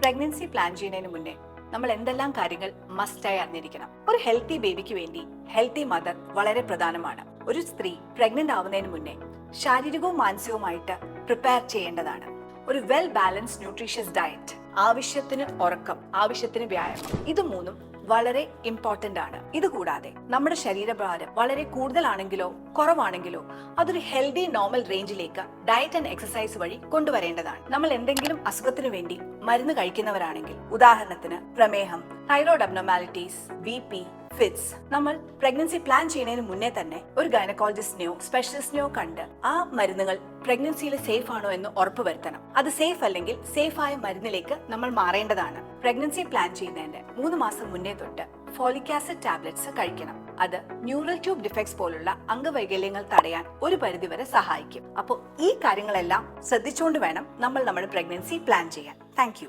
Pregnancy plan ചെയ്യുന്നതിന് മുന്നേ നമ്മൾ എന്തെല്ലാം കാര്യങ്ങൾ മസ്റ്റായി അറിഞ്ഞിരിക്കണം. ഒരു ഹെൽത്തി ബേബിക്ക് വേണ്ടി ഹെൽത്തി മദർ വളരെ പ്രധാനമാണ്. ഒരു സ്ത്രീ പ്രഗ്നന്റ് ആവുന്നതിന് മുന്നേ ശാരീരികവും മാനസികവുമായിട്ട് പ്രിപ്പയർ ചെയ്യേണ്ടതാണ്. ഒരു വെൽ ബാലൻസ് ന്യൂട്രീഷ്യസ് ഡയറ്റ് ആവശ്യത്തിന് ഉറക്കം ആവശ്യത്തിന് വ്യായാമം ഇത് മൂന്നും വളരെ ഇമ്പോർട്ടന്റ് ആണ്. ഇത് കൂടാതെ നമ്മുടെ ശരീരഭാരം വളരെ കൂടുതലാണെങ്കിലോ കുറവാണെങ്കിലോ അതൊരു ഹെൽത്തി നോർമൽ റേഞ്ചിലേക്ക് ഡയറ്റ് ആൻഡ് എക്സസൈസ് വഴി കൊണ്ടുവരേണ്ടതാണ്. നമ്മൾ എന്തെങ്കിലും അസുഖത്തിന് വേണ്ടി മരുന്ന് കഴിക്കുന്നവരാണെങ്കിൽ ഉദാഹരണത്തിന് പ്രമേഹം thyroid abnormalities B P fits. നമ്മൾ പ്രഗ്നൻസി പ്ലാൻ ചെയ്യുന്നതിന് മുന്നേ തന്നെ ഒരു ഗൈനക്കോളജിസ്റ്റിനെയോ സ്പെഷ്യലിസ്റ്റിനെയോ കണ്ട് ആ മരുന്നുകൾ പ്രഗ്നൻസിയിൽ സേഫ് ആണോ എന്ന് ഉറപ്പുവരുത്തണം അത് സേഫ് അല്ലെങ്കിൽ സേഫ് ആയ മരുന്നിലേക്ക് നമ്മൾ മാറേണ്ടതാണ്. പ്രഗ്നൻസി പ്ലാൻ ചെയ്യുന്നതിന്റെ മൂന്ന് മാസം മുന്നേ തൊട്ട് ഫോളിക് ആസിഡ് ടാബ്ലറ്റ്സ് കഴിക്കണം. അത് ന്യൂറൽ ട്യൂബ് ഡിഫക്ട്സ് പോലുള്ള അംഗവൈകല്യങ്ങൾ തടയാൻ ഒരു പരിധിവരെ സഹായിക്കും. അപ്പോൾ ഈ കാര്യങ്ങളെല്ലാം ശ്രദ്ധിച്ചുകൊണ്ട് വേണം നമ്മൾ നമ്മുടെ പ്രഗ്നൻസി പ്ലാൻ ചെയ്യാൻ. താങ്ക്